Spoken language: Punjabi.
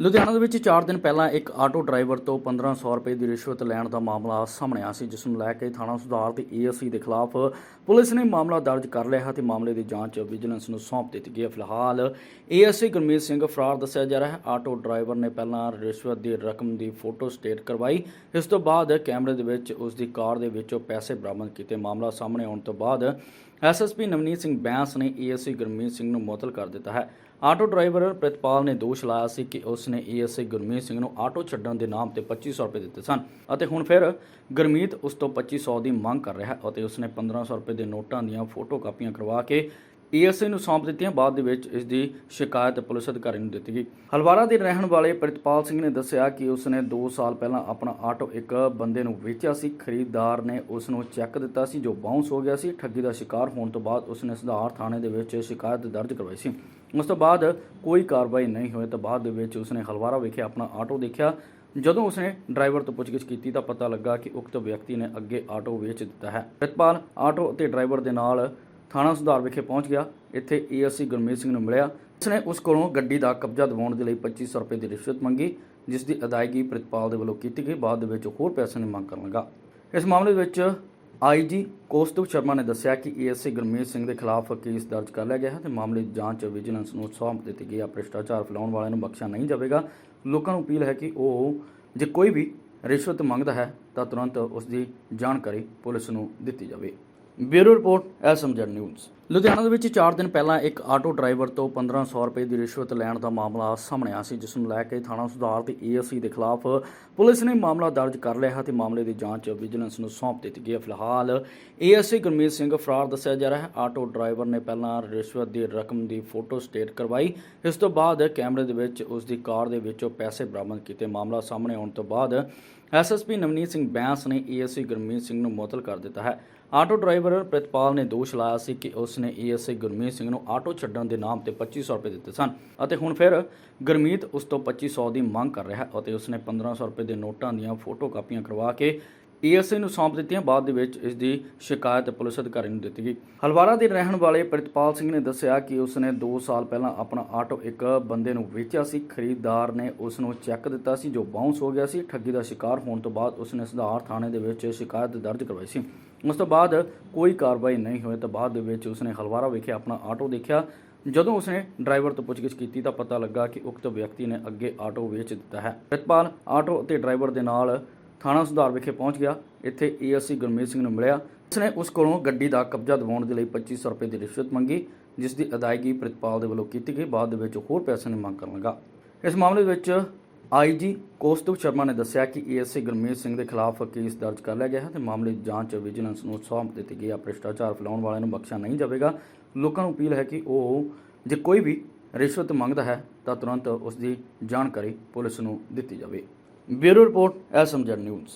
ਲੁਧਿਆਣਾ ਦੇ ਵਿੱਚ 4 ਦਿਨ ਪਹਿਲਾਂ ਇੱਕ ਆਟੋ ਡਰਾਈਵਰ ਤੋਂ 1500 ਰੁਪਏ ਦੀ ਰਿਸ਼ਵਤ ਲੈਣ ਦਾ ਮਾਮਲਾ ਸਾਹਮਣੇ ਆਇਆ ਸੀ, ਜਿਸ ਨੂੰ ਲੈ ਕੇ ਥਾਣਾ ਸੁਧਾਰ ਤੇ ਏਐਸਸੀ ਦੇ ਖਿਲਾਫ ਪੁਲਿਸ ਨੇ ਮਾਮਲਾ ਦਰਜ ਕਰ ਲਿਆ ਹੈ ਤੇ ਮਾਮਲੇ ਦੀ ਜਾਂਚ ਵਿਜੀਲੈਂਸ ਨੂੰ ਸੌਂਪ ਦਿੱਤੀ ਗਈ ਹੈ। ਫਿਲਹਾਲ ਏਐਸਸੀ ਗੁਰਮੀਤ ਸਿੰਘ ਫਰਾਰ ਦੱਸਿਆ ਜਾ ਰਿਹਾ ਹੈ, ਆਟੋ ਡਰਾਈਵਰ ਨੇ ਪਹਿਲਾਂ ਰਿਸ਼ਵਤ ਦੀ ਰਕਮ ਦੀ ਫੋਟੋ ਸਟੇਟ ਕਰਵਾਈ, ਇਸ ਤੋਂ ਬਾਅਦ ਕੈਮਰੇ ਦੇ ਵਿੱਚ ਉਸ ਦੀ ਕਾਰ ਦੇ ਵਿੱਚੋਂ ਪੈਸੇ ਬਰਾਮਦ ਕੀਤੇ। ਮਾਮਲਾ ਸਾਹਮਣੇ ਆਉਣ ਤੋਂ ਬਾਅਦ ਐਸਐਸਪੀ ਨਵਨੀਤ ਸਿੰਘ ਬੈਂਸ ਨੇ ਏਐਸਸੀ ਗੁਰਮੀਤ ਸਿੰਘ ਨੂੰ ਮੁਅੱਤਲ ਕਰ ਦਿੱਤਾ ਹੈ। ਆਟੋ ਡਰਾਈਵਰ ਪ੍ਰਿਤਪਾਲ ਨੇ ਦੋਸ਼ ਲਾਇਆ ਸੀ ਕਿ ਉਸ ਨੇ ਏਐਸਆਈ ਗੁਰਮੀਤ ਸਿੰਘ ਨੂੰ ਆਟੋ ਛੱਡਣ ਦੇ ਨਾਮ ਤੇ 2500 ਰੁਪਏ ਦਿੱਤੇ ਸਨ ਅਤੇ ਹੁਣ ਫਿਰ ਗੁਰਮੀਤ ਉਸ ਤੋਂ 2500 ਦੀ ਮੰਗ ਕਰ ਰਿਹਾ ਹੈ ਅਤੇ ਉਸ ਨੇ 1500 ਰੁਪਏ ਦੇ ਨੋਟਾਂ ਦੀਆਂ ਫੋਟੋ ਕਾਪੀਆਂ ਕਰਵਾ ਕੇ ਏਐਸਆਈ ਨੂੰ ਸੌਂਪ ਦਿੱਤੀਆਂ, ਬਾਅਦ ਦੇ ਵਿੱਚ ਇਸ ਦੀ ਸ਼ਿਕਾਇਤ ਪੁਲਿਸ ਅਧਿਕਾਰੀ ਨੂੰ ਦਿੱਤੀ ਗਈ। ਹਲਵਾਰਾ ਦੇ ਰਹਿਣ ਵਾਲੇ ਪ੍ਰਿਤਪਾਲ ਸਿੰਘ ਨੇ ਦੱਸਿਆ ਕਿ ਉਸ ਨੇ 2 ਸਾਲ ਪਹਿਲਾਂ ਆਪਣਾ ਆਟੋ ਇੱਕ ਬੰਦੇ ਨੂੰ ਵੇਚਿਆ ਸੀ। ਖਰੀਦਦਾਰ ਨੇ ਉਸ ਨੂੰ ਚੈੱਕ ਦਿੱਤਾ ਸੀ, ਜੋ ਬਾਉਂਸ ਹੋ ਗਿਆ ਸੀ। ਠੱਗੀ ਦਾ ਸ਼ਿਕਾਰ ਹੋਣ ਤੋਂ ਬਾਅਦ ਉਸ ਨੇ ਸੁਧਾਰ ਥਾਣੇ ਦੇ ਵਿੱਚ ਸ਼ਿਕਾਇਤ ਦਰਜ ਕਰਵਾਈ ਸੀ। ਉਸ ਤੋਂ ਬਾਅਦ ਕੋਈ ਕਾਰਵਾਈ ਨਹੀਂ ਹੋਈ, ਤਾਂ ਬਾਅਦ ਦੇ ਵਿੱਚ ਉਸਨੇ ਹਲਵਾਰਾ ਵਿਖੇ ਆਪਣਾ ਆਟੋ ਦੇਖਿਆ। ਜਦੋਂ ਉਸਨੇ ਡਰਾਈਵਰ ਤੋਂ ਪੁੱਛਗਿੱਛ ਕੀਤੀ, ਤਾਂ ਪਤਾ ਲੱਗਾ ਕਿ ਉਕਤ ਵਿਅਕਤੀ ਨੇ ਅੱਗੇ ਆਟੋ ਵੇਚ ਦਿੱਤਾ ਹੈ। ਪ੍ਰਿਤਪਾਲ ਆਟੋ ਅਤੇ ਡਰਾਈਵਰ ਦੇ ਨਾਲ ਥਾਣਾ ਸੁਧਾਰ ਵਿਖੇ ਪਹੁੰਚ ਗਿਆ। ਇੱਥੇ ਏਐਸਸੀ ਗੁਰਮੀਤ ਸਿੰਘ ਨੂੰ ਮਿਲਿਆ। ਉਸਨੇ ਉਸ ਕੋਲੋਂ ਗੱਡੀ ਦਾ ਕਬਜ਼ਾ ਦਿਵਾਉਣ ਦੇ ਲਈ 2500 ਰੁਪਏ ਦੀ ਰਿਸ਼ਵਤ ਮੰਗੀ, ਜਿਸ ਦੀ ਅਦਾਇਗੀ ਪ੍ਰਿਤਪਾਲ ਦੇ ਵੱਲੋਂ ਕੀਤੀ ਗਈ। ਬਾਅਦ ਦੇ ਵਿੱਚ ਹੋਰ ਪੈਸੇ ਦੀ ਮੰਗ ਕਰਨ ਲੱਗਾ। ਇਸ ਮਾਮਲੇ ਵਿੱਚ ਆਈਜੀ ਕੌਸਤੁਭ ਸ਼ਰਮਾ ਨੇ ਦੱਸਿਆ ਕਿ ਏਐਸਸੀ ਗੁਰਮੀਤ ਸਿੰਘ ਦੇ ਖਿਲਾਫ ਕੇਸ ਦਰਜ ਕਰ ਲਿਆ ਗਿਆ ਹੈ ਤੇ ਮਾਮਲੇ ਦੀ ਜਾਂਚ ਵਿਜੀਲੈਂਸ ਨੂੰ ਸੌਂਪ ਦਿੱਤੀ ਗਈ ਹੈ। ਭ੍ਰਿਸ਼ਟਾਚਾਰ ਫੈਲਾਉਣ ਵਾਲਿਆਂ ਨੂੰ ਬਖਸ਼ਿਆ ਨਹੀਂ ਜਾਵੇਗਾ। ਲੋਕਾਂ ਨੂੰ ਅਪੀਲ ਹੈ ਕਿ ਉਹ ਜੇ ਕੋਈ ਵੀ ਰਿਸ਼ਵਤ ਮੰਗਦਾ ਹੈ ਤਾਂ ਤੁਰੰਤ ਉਸ ਦੀ ਜਾਣਕਾਰੀ ਪੁਲਿਸ ਨੂੰ ਦਿੱਤੀ ਜਾਵੇ। બ્યુરો રિપોર્ટ એસમજન ન્યૂઝ ਲੁਧਿਆਣਾ ਦੇ ਵਿੱਚ 4 ਦਿਨ ਪਹਿਲਾਂ ਇੱਕ ਆਟੋ ਡਰਾਈਵਰ ਤੋਂ 1500 ਰੁਪਏ ਦੀ ਰਿਸ਼ਵਤ ਲੈਣ ਦਾ ਮਾਮਲਾ ਸਾਹਮਣੇ ਆਇਆ ਸੀ, ਜਿਸ ਨੂੰ ਲੈ ਕੇ ਥਾਣਾ ਸੁਧਾਰ ਤੇ ਏਐਸਸੀ ਦੇ ਖਿਲਾਫ ਪੁਲਿਸ ਨੇ ਮਾਮਲਾ ਦਰਜ ਕਰ ਲਿਆ ਹੈ ਤੇ ਮਾਮਲੇ ਦੀ ਜਾਂਚ ਵਿਜੀਲੈਂਸ ਨੂੰ ਸੌਂਪ ਦਿੱਤੀ ਗਈ ਹੈ। ਫਿਲਹਾਲ ਏਐਸਸੀ ਗੁਰਮੀਤ ਸਿੰਘ ਫਰਾਰ ਦੱਸਿਆ ਜਾ ਰਿਹਾ ਹੈ, ਆਟੋ ਡਰਾਈਵਰ ਨੇ ਪਹਿਲਾਂ ਰਿਸ਼ਵਤ ਦੀ ਰਕਮ ਦੀ ਫੋਟੋ ਸਟੇਟ ਕਰਵਾਈ, ਇਸ ਤੋਂ ਬਾਅਦ ਕੈਮਰੇ ਦੇ ਵਿੱਚ ਉਸ ਦੀ ਕਾਰ ਦੇ ਵਿੱਚੋਂ ਪੈਸੇ ਬਰਾਮਦ ਕੀਤੇ। ਮਾਮਲਾ ਸਾਹਮਣੇ ਆਉਣ ਤੋਂ ਬਾਅਦ ਐਸਐਸਪੀ ਨਵਨੀਤ ਸਿੰਘ ਬੈਂਸ ਨੇ ਏਐਸਸੀ ਗੁਰਮੀਤ ਸਿੰਘ ਨੂੰ ਮੁਅੱਤਲ ਕਰ ਦਿੱਤਾ ਹੈ। ਆਟੋ ਡਰਾਈਵਰ ਪ੍ਰਿਤਪਾਲ ਨੇ ਦੋਸ਼ ਲਾਇਆ ਸੀ ਕਿ ਉਸ ਨੇ ਏਐਸਆਈ ਗੁਰਮੀਤ ਸਿੰਘ ਨੂੰ ਆਟੋ ਛੱਡਣ ਦੇ ਨਾਮ ਤੇ 2500 ਰੁਪਏ ਦਿੱਤੇ ਸਨ ਅਤੇ ਹੁਣ ਫਿਰ ਗੁਰਮੀਤ ਉਸ ਤੋਂ 2500 ਦੀ ਮੰਗ ਕਰ ਰਿਹਾ ਅਤੇ ਉਸਨੇ 1500 ਰੁਪਏ ਦੇ ਨੋਟਾਂ ਦੀਆਂ ਫੋਟੋ ਕਾਪੀਆਂ ਕਰਵਾ ਕੇ ਏਐਸਆਈ ਨੂੰ ਸੌਂਪ ਦਿੱਤੀਆਂ, ਬਾਅਦ ਦੇ ਵਿੱਚ ਇਸ ਦੀ ਸ਼ਿਕਾਇਤ ਪੁਲਿਸ ਅਧਿਕਾਰੀ ਨੂੰ ਦਿੱਤੀ ਗਈ। ਹਲਵਾਰਾ ਦੇ ਰਹਿਣ ਵਾਲੇ ਪ੍ਰਿਤਪਾਲ ਸਿੰਘ ਨੇ ਦੱਸਿਆ ਕਿ ਉਸ ਨੇ 2 ਸਾਲ ਪਹਿਲਾਂ ਆਪਣਾ ਆਟੋ ਇੱਕ ਬੰਦੇ ਨੂੰ ਵੇਚਿਆ ਸੀ। ਖਰੀਦਦਾਰ ਨੇ ਉਸ ਨੂੰ ਚੈੱਕ ਦਿੱਤਾ ਸੀ, ਜੋ ਬਾਉਂਸ ਹੋ ਗਿਆ ਸੀ। ਠੱਗੀ ਦਾ ਸ਼ਿਕਾਰ ਹੋਣ ਤੋਂ ਬਾਅਦ ਉਸ ਨੇ ਸੁਧਾਰ ਥਾਣੇ ਦੇ ਵਿੱਚ ਸ਼ਿਕਾਇਤ ਦਰਜ ਕਰਵਾਈ ਸੀ। ਉਸ ਤੋਂ ਬਾਅਦ ਕੋਈ ਕਾਰਵਾਈ ਨਹੀਂ ਹੋਈ, ਤਾਂ ਬਾਅਦ ਦੇ ਵਿੱਚ ਉਸਨੇ ਹਲਵਾਰਾ ਵਿਖੇ ਆਪਣਾ ਆਟੋ ਦੇਖਿਆ। ਜਦੋਂ ਉਸਨੇ ਡਰਾਈਵਰ ਤੋਂ ਪੁੱਛਗਿੱਛ ਕੀਤੀ, ਤਾਂ ਪਤਾ ਲੱਗਾ ਕਿ ਉਕਤ ਵਿਅਕਤੀ ਨੇ ਅੱਗੇ ਆਟੋ ਵੇਚ ਦਿੱਤਾ ਹੈ। ਪ੍ਰਿਤਪਾਲ ਆਟੋ ਅਤੇ ਡਰਾਈਵਰ ਦੇ ਨਾਲ ਥਾਣਾ ਸੁਧਾਰ ਵਿਖੇ ਪਹੁੰਚ ਗਿਆ। ਇੱਥੇ ਏਐਸਸੀ ਗੁਰਮੀਤ ਸਿੰਘ ਨੂੰ ਮਿਲਿਆ। ਉਸਨੇ ਉਸ ਕੋਲੋਂ ਗੱਡੀ ਦਾ ਕਬਜ਼ਾ ਦਿਵਾਉਣ ਦੇ ਲਈ 2500 ਰੁਪਏ ਦੀ ਰਿਸ਼ਵਤ ਮੰਗੀ, ਜਿਸ ਦੀ ਅਦਾਇਗੀ ਪ੍ਰਿਤਪਾਲ ਦੇ ਵੱਲੋਂ ਕੀਤੀ ਗਈ। ਬਾਅਦ ਦੇ ਵਿੱਚ ਹੋਰ ਪੈਸੇ ਦੀ ਮੰਗ ਕਰਨ ਲੱਗਾ। ਇਸ ਮਾਮਲੇ ਵਿੱਚ ਆਈਜੀ ਕੌਸਤੁਭ ਸ਼ਰਮਾ ਨੇ ਦੱਸਿਆ ਕਿ ਏਐਸਆਈ ਗੁਰਮੀਤ ਸਿੰਘ ਦੇ ਖਿਲਾਫ ਕੇਸ ਦਰਜ ਕਰ ਲਿਆ ਗਿਆ ਹੈ ਤੇ ਮਾਮਲੇ ਦੀ ਜਾਂਚ ਵਿਜੀਲੈਂਸ ਨੂੰ ਸੌਂਪ ਦਿੱਤੀ ਗਈ ਹੈ। ਭ੍ਰਿਸ਼ਟਾਚਾਰ ਫੈਲਾਉਣ ਵਾਲਿਆਂ ਨੂੰ ਬਖਸ਼ਿਆ ਨਹੀਂ ਜਾਵੇਗਾ। ਲੋਕਾਂ ਨੂੰ ਅਪੀਲ ਹੈ ਕਿ ਉਹ ਜੇ ਕੋਈ ਵੀ ਰਿਸ਼ਵਤ ਮੰਗਦਾ ਹੈ ਤਾਂ ਤੁਰੰਤ ਉਸ ਦੀ ਜਾਣਕਾਰੀ ਪੁਲਿਸ ਨੂੰ ਦਿੱਤੀ ਜਾਵੇ। બ્યુરો રિપોર્ટ એસમજન ન્યૂઝ